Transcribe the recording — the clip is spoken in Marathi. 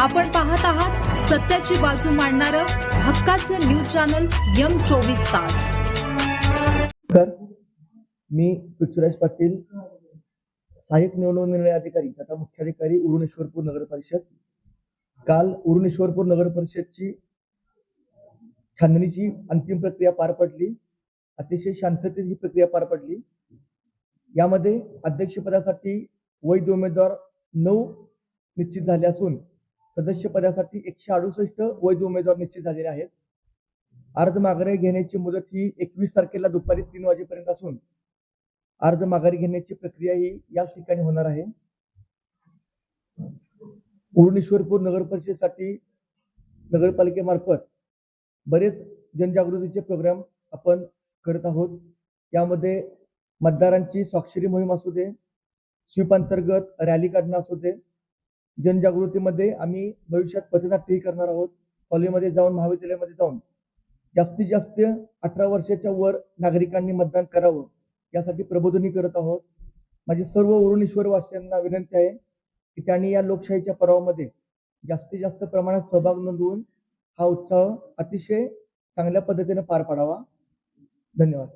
आपण पाहत आहात सत्याची बाजू मांडणारं हक्काचं न्यूज चॅनल यम चोवीस तास. मी पृथ्वीराज पाटील सहाय्यक निवडणूक निर्णय अधिकारी तथा मुख्याधिकारी उरुणेश्वरपूर नगर परिषद. काल उरुणेश्वरपूर नगर परिषदची छाननीची अंतिम प्रक्रिया पार पडली. अतिशय शांततेत ही प्रक्रिया पार पडली. यामध्ये अध्यक्षपदासाठी वैध उमेदवार नऊ निश्चित झाले असून सदस्यपदासाठी एकशे अडुसष्ट वैध उमेदवार निश्चित झालेले आहेत. अर्ज माघारी घेण्याची मुदत ही एकवीस तारखेला दुपारी तीन वाजेपर्यंत असून अर्ज माघारी घेण्याची प्रक्रिया ही याच ठिकाणी होणार आहे. उरुणेश्वरपूर नगर परिषदेसाठी नगरपालिकेमार्फत बरेच जनजागृतीचे प्रोग्राम आपण करत आहोत. यामध्ये मतदारांची स्वाक्षरी मोहीम असू दे स्वीप अंतर्गत रॅली काढणं असू दे जनजागृतीमध्ये आम्ही भविष्यात पथनाट्यही करणार आहोत. कॉलेजमध्ये जाऊन महाविद्यालयामध्ये जाऊन. जास्तीत जास्त अठरा वर्षाच्या वर नागरिकांनी मतदान करावं यासाठी प्रबोधनी करत आहोत. माझी सर्व उरुणेश्वर वासियांना विनंती आहे की त्यांनी या लोकशाहीच्या पर्वामध्ये जास्तीत जास्त प्रमाणात सहभाग नोंदवून हा उत्सव अतिशय चांगल्या पद्धतीने पार पाडावा. धन्यवाद.